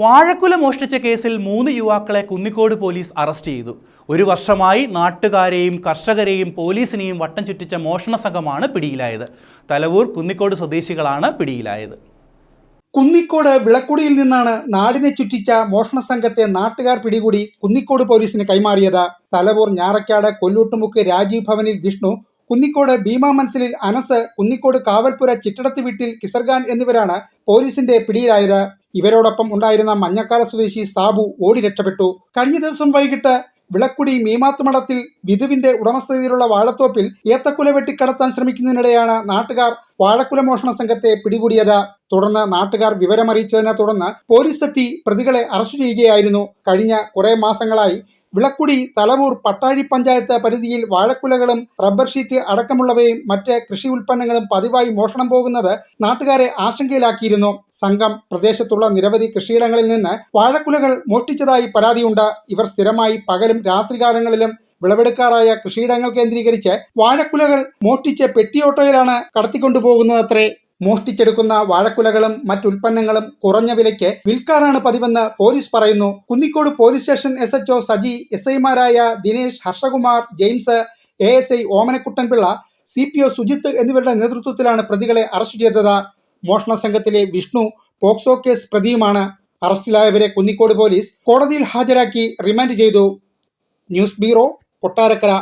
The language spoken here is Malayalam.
വാഴക്കുല മോഷ്ടിച്ച കേസിൽ മൂന്ന് യുവാക്കളെ കുന്നിക്കോട് പോലീസ് അറസ്റ്റ് ചെയ്തു. ഒരു വർഷമായി നാട്ടുകാരെയും കർഷകരെയും പോലീസിനെയും വട്ടം ചുറ്റിച്ച മോഷണ സംഘമാണ് പിടിയിലായത്. തലവൂർ കുന്നിക്കോട് സ്വദേശികളാണ് പിടിയിലായത്. കുന്നിക്കോട് വിളക്കുടിയിൽ നിന്നാണ് നാടിനെ ചുറ്റിച്ച മോഷണ സംഘത്തെ നാട്ടുകാർ പിടികൂടി കുന്നിക്കോട് പോലീസിന് കൈമാറിയത്. തലവൂർ ഞാറക്കാട് കൊല്ലൂട്ടുമുക്ക് രാജീവ് ഭവനിൽ വിഷ്ണു കുന്നിക്കോട് ഭീമാ മൻസിലിൽ അനസ് കുന്നിക്കോട് കാവൽപുര ചിട്ടടത്ത് വീട്ടിൽ കിസർഗാൻ എന്നിവരാണ് പോലീസിന്റെ പിടിയിലായത്. ഇവരോടൊപ്പം ഉണ്ടായിരുന്ന മഞ്ഞക്കാല സ്വദേശി സാബു ഓടി രക്ഷപ്പെട്ടു. കഴിഞ്ഞ ദിവസം വൈകിട്ട് വിളക്കുടി മീമാത്തുമടത്തിൽ വിധുവിന്റെ ഉടമസ്ഥതയിലുള്ള വാഴത്തോപ്പിൽ ഏത്തക്കുല വെട്ടിക്കടത്താൻ ശ്രമിക്കുന്നതിനിടെയാണ് നാട്ടുകാർ വാഴക്കുല മോഷണ സംഘത്തെ പിടികൂടിയത്. തുടർന്ന് നാട്ടുകാർ വിവരമറിയിച്ചതിനെ തുടർന്ന് പോലീസ് എത്തി പ്രതികളെ അറസ്റ്റ് ചെയ്യുകയായിരുന്നു. കഴിഞ്ഞ കുറെ മാസങ്ങളായി വിളക്കുടി തലവൂർ പട്ടാഴി പഞ്ചായത്ത് പരിധിയിൽ വാഴക്കുലകളും റബ്ബർ ഷീറ്റ് അടക്കമുള്ളവയും മറ്റ് കൃഷി ഉൽപ്പന്നങ്ങളും പതിവായി മോഷണം പോകുന്നത് നാട്ടുകാരെ ആശങ്കയിലാക്കിയിരുന്നു. സംഘം പ്രദേശത്തുള്ള നിരവധി കൃഷിയിടങ്ങളിൽ നിന്ന് വാഴക്കുലകൾ മോഷ്ടിച്ചതായി പരാതിയുണ്ട്. ഇവർ സ്ഥിരമായി പകലും രാത്രികാലങ്ങളിലും വിളവെടുക്കാറായ കൃഷിയിടങ്ങൾ കേന്ദ്രീകരിച്ച് വാഴക്കുലകൾ മോഷ്ടിച്ച് പെട്ടിയോട്ടോയിലാണ് കടത്തിക്കൊണ്ടുപോകുന്നതത്രേ. മോഷ്ടിച്ചെടുക്കുന്ന വാഴക്കുലകളും മറ്റുൽപ്പന്നങ്ങളും കുറഞ്ഞ വിലയ്ക്ക് വിൽക്കാനാണ് പതിവെന്ന് പോലീസ് പറയുന്നു. Kunnicode police station S Saji S ഐമാരായ Dinesh Harshakumar James A S I Omanakuttanpillai C P O Sujith എന്നിവരുടെ നേതൃത്വത്തിലാണ് പ്രതികളെ അറസ്റ്റ് ചെയ്തത്. മോഷണ സംഘത്തിലെ വിഷ്ണു പോക്സോ കേസ് പ്രതിയുമാണ്. അറസ്റ്റിലായവരെ കുന്നിക്കോട് പോലീസ് കോടതിയിൽ ഹാജരാക്കി റിമാൻഡ് ചെയ്തു. News bureau Kottarakkara.